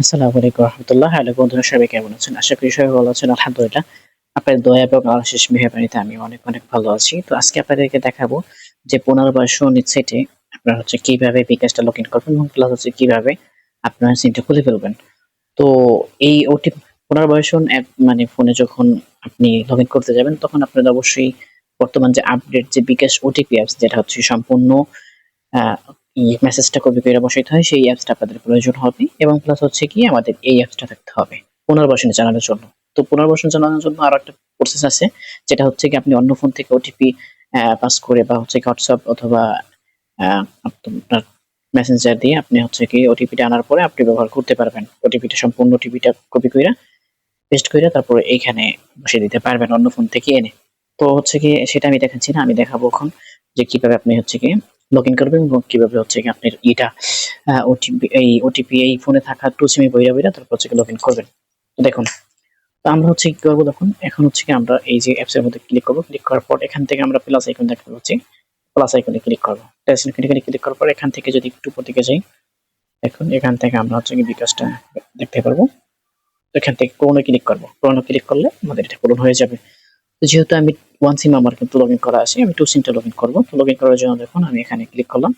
আসসালামু আলাইকুম রহমতুল্লাহ। হ্যালো বন্ধুরা, সবাই কেমন আছেন? আশা করি সবাই ভালো আছেন, আলহামদুলিল্লাহ। আপনাদের দয়া এবং শেষ মেহরবানিতে আমি অনেক অনেক ভালো আছি। তো আজকে আপনাদেরকে দেখাবো যে পুনর্বাসন ওয়েবসাইটে আপনারা হচ্ছে কীভাবে বিকাশটা লগ ইন করবেন এবং প্লাস হচ্ছে কীভাবে আপনার সিমটা খুলে ফেলবেন। তো এই ওটি পুনর্বাসন অ্যাপ মানে ফোনে যখন আপনি লগ ইন করতে যাবেন, তখন আপনাদের অবশ্যই বর্তমান যে আপডেট যে বিকাশ ওটিপি অ্যাপস যেটা হচ্ছে সম্পূর্ণ মেসেজটা কপি করে বসাইতে হয়, সেই অ্যাপসটা আপনাদের প্রয়োজন হবে এবং প্লাস হচ্ছে কি আমাদের এই অ্যাপসটা থাকতে হবে পুনর্বাসনে জানানোর জন্য। তো পুনর্বাসন জানানোর জন্য আরও একটা প্রসেস আছে, যেটা হচ্ছে কি আপনি অন্য ফোন থেকে ওটিপি পাস করে বা হচ্ছে হোয়াটসঅ্যাপ অথবা আপনার মেসেঞ্জার দিয়ে আপনি হচ্ছে কি ওটিপিটা আনার পরে আপনি ব্যবহার করতে পারবেন। ওটিপিটা সম্পূর্ণ ওটিপিটা কপি করে পেস্ট করে তারপরে এইখানে বসিয়ে দিতে পারবেন অন্য ফোন থেকে এনে। তো হচ্ছে কি সেটা আমি দেখাচ্ছি না, আমি দেখাবো এখন যে কীভাবে আপনি হচ্ছে কি লগ ইন করবেন এবং কীভাবে হচ্ছে কি আপনার এটা ওটিপি এই ওটিপি এই ফোনে থাকা টু সিমে বইরা বইরা তারপর হচ্ছে লগ ইন করবেন। দেখুন, তো আমরা হচ্ছে কি করব দেখুন, এখন হচ্ছে কি আমরা এই যে অ্যাপস এর মধ্যে ক্লিক করব। ক্লিক করার পর এখান থেকে আমরা প্লাস আইকন দেখতে পাচ্ছি। প্লাস আইকনে ক্লিক করব। প্লাস আইকনে ক্লিক করার পর এখান থেকে যদি একটু উপর দিকে যাই, দেখুন, এখান থেকে আমরা হচ্ছে কি বিকাশটা দেখতে পারব। এখান থেকে পুরোনো ক্লিক করব। পুরোনো ক্লিক করলে আমাদের এটা পূরণ হয়ে যাবে। যেহেতু আমি ওয়ান সিম আমার কিন্তু লগ ইন করা আছে, আমি টু সিমটা লগ করব। লগ ইন করার জন্য দেখুন, আমি এখানে ক্লিক করলাম।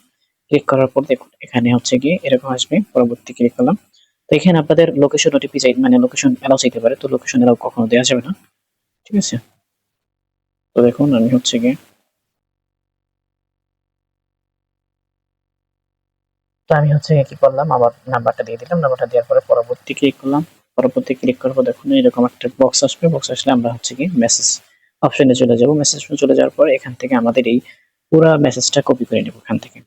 ক্লিক করার পর দেখুন, এখানে হচ্ছে গিয়ে এরকম আসবে, পরবর্তী ক্লিক করলাম। তো এখানে আপনাদের লোকেশন ওটিপি চাই মানে লোকেশন এলাও চাইতে পারে, তো লোকেশন এলাও কখনো দেওয়া যাবে না। ঠিক আছে? তো দেখুন, আমি হচ্ছে গিয়ে তো আমি হচ্ছে কি করলাম আবার নাম্বারটা দিয়ে দিলাম। নাম্বারটা দেওয়ার পরে পরবর্তী ক্লিক করলাম। পরবর্তী ক্লিক করব, দেখুন, এরকম একটা বক্স আসবে। বক্স আসলে আমরা হচ্ছে কি মেসেজ অপশনে চলে যাব মেসেজ চলে যাওয়ার পর এখান থেকে আমাদের এই পুরো মেসেজটা কপি করে নেব এখান থেকে।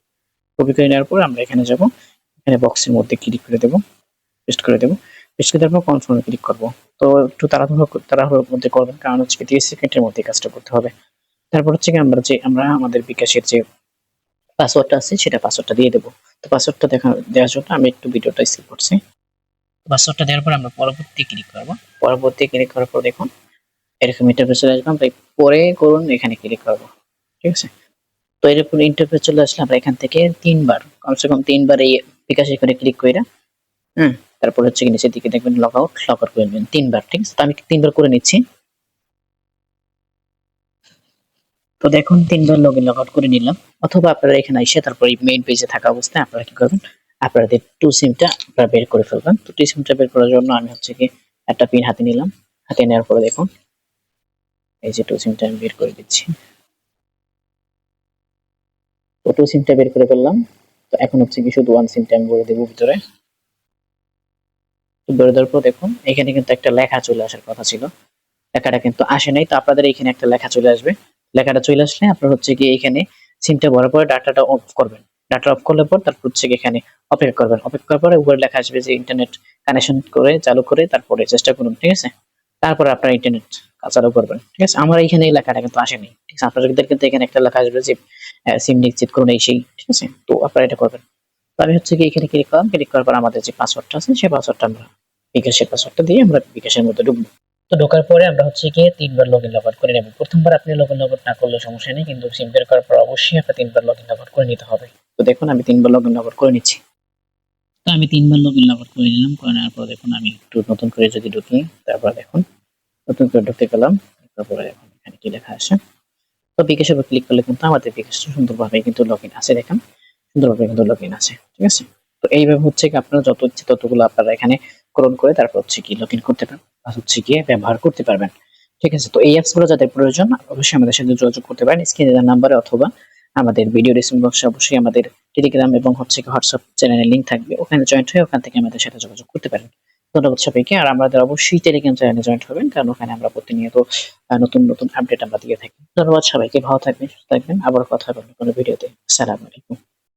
কপি করে নেওয়ার পর আমরা এখানে যাব এখানে বক্সের মধ্যে ক্লিক করে দেব পেস্ট করে দেব পেস্ট করে দেওয়ার পর কনফার্মে ক্লিক করব। তো একটু তাড়াহুড়ো তাড়াহুড়োর মধ্যে করবেন কারণ হচ্ছে তিরিশ সেকেন্ডের মধ্যে কাজটা করতে হবে। তারপর হচ্ছে কি আমরা যে আমরা আমাদের বিকাশের যে পাসওয়ার্ডটা আছে সেটা পাসওয়ার্ডটা দিয়ে দেবো। তো পাসওয়ার্ডটা দেখা দেওয়ার জন্য আমি একটু ভিডিওটা স্কিপ করছি। পাসওয়ার্ডটা দেওয়ার পর আমরা পরবর্তী ক্লিক করব। পরবর্তী ক্লিক করার পর দেখুন এরকম ইন্টারফেস চলে আসবে, আমরা পরে করুন, এখানে ক্লিক করব, ঠিক আছে? তো এরকম ইন্টারফেস চলে আসলে আমরা এখান থেকে তিনবার, কমসে কম তিনবার এই বিকাশ করে ক্লিক করে হুম? তারপর হচ্ছে নিচের দিকে দেখবেন লগ আউট লগ আউট করে নেবেন, তিনবার, ঠিক আছে? তো আমি তিনবার করে নিচ্ছি। তো দেখুন, তিনবার লগ ইন লগ আউট করে নিলাম। অথবা আপনারা এখানে এসে তারপর এই মেইন পেজে থাকা অবস্থায় আপনারা কি করবেন? আপনাদের টু সিমটা আপনারা বের করে ফেলবেন। তো টু সিমটা বের করার জন্য আমি হচ্ছে কি একটা পিন হাতে নিলাম। হাতে নেওয়ার পরে দেখুন এই যে টু সিমটা আমি বের করে দিচ্ছি। তো টু সিমটা বের করে ফেললাম। তো এখন হচ্ছে কি শুধু ওয়ান সিমটা আমি ভরে দেবো ভিতরে। ভরে দেওয়ার পর দেখুন, এখানে কিন্তু একটা লেখা চলে আসার কথা ছিল। লেখাটা কিন্তু আসে নাই, তো আপনাদের এখানে একটা লেখা চলে আসবে। লেখাটা চলে আসলে আপনার হচ্ছে কি এখানে সিমটা ভরার পরে ডাটাটা অফ করবেন। ডাটা অফ করলে পর তারপর হচ্ছে এখানে অপেক্ষা করবেন। অপেক্ষা করার পরে উপরে লেখা আসবে যে ইন্টারনেট কানেকশন করে, চালু করে, তারপরে চেষ্টা করুন, ঠিক আছে? তারপরে আপনার ইন্টারনেট চালু করবেন ঠিক আছে? আমার এখানে এই লেখাটা কিন্তু আসেনি। ঠিক আছে? আপনাদের কিন্তু এখানে একটা লেখা আসবে যে সিম নিশ্চিত করুন এই সেই। ঠিক আছে? তো আপনারা এটা করবেন। তো আমি হচ্ছে কি এখানে ক্লিক করলাম। ক্লিক করার পর আমাদের যে পাসওয়ার্ডটা আছে, সেই পাসওয়ার্ডটা আমরা বিকাশের পাসওয়ার্ডটা দিয়ে আমরা বিকাশের মধ্যে ঢুকবো। তো ঢোকার পরে আমরা হচ্ছে গিয়ে তিনবার লগ ইন লগ আউট করে নেব। প্রথমবার আপনি লগ ইন লগ আউট না করলে সমস্যা নেই, কিন্তু সিম বের করার পর অবশ্যই আপনার তিনবার লগ ইন লগ আউট করে নিতে হবে। তো দেখুন, আমি তিনবার লগ ইন লগ আউট করে নিচ্ছি। তো আমি তিনবার লগ ইন লগ আউট করে নিলাম। করে নেওয়ার পর দেখুন, আমি একটু নতুন করে যদি ঢুকি, তারপর দেখুন নতুন করে ঢুকতে গেলাম, তারপরে এখানে কি লেখা আছে? তো উপর ক্লিক করলে কিন্তু আমাদের বিকাশটা সুন্দরভাবে কিন্তু লগ ইন আছে, দেখেন। সুন্দরভাবে কিন্তু লগ ইন আছে, ঠিক আছে? তো এইভাবে হচ্ছে কি আপনারা যত ইচ্ছে ততগুলো আপনারা এখানে পূরণ করে তারপর হচ্ছে কি লগ ইন করতে পারবেন আর হচ্ছে গিয়ে ব্যবহার করতে পারবেন, ঠিক আছে? তো এই অ্যাপসগুলো যাদের প্রয়োজন, অবশ্যই আমাদের সাথে যোগাযোগ করতে পারেন স্ক্রিনে দেওয়া নাম্বারে অথবা আমাদের ভিডিও ডিসক্রিপশন বক্সে অবশ্যই আমাদের টেলিগ্রাম এবং হচ্ছে হোয়াটসঅ্যাপ চ্যানেলের লিংক থাকবে, ওখানে জয়েন্ট হয়ে ওখান থেকে আমাদের সাথে যোগাযোগ করতে পারেন। ধন্যবাদ সবাইকে। আর আমাদের অবশ্যই টেলিগ্রাম চ্যানেলে জয়েন্ট হবেন, কারণ ওখানে আমরা প্রতিনিয়ত নতুন নতুন আপডেট আমরা দিয়ে থাকি। ধন্যবাদ সবাইকে, ভালো থাকবেন, সুস্থ থাকবেন। আবার কথা হবে কোনো ভিডিওতে সালাম আলাইকুম।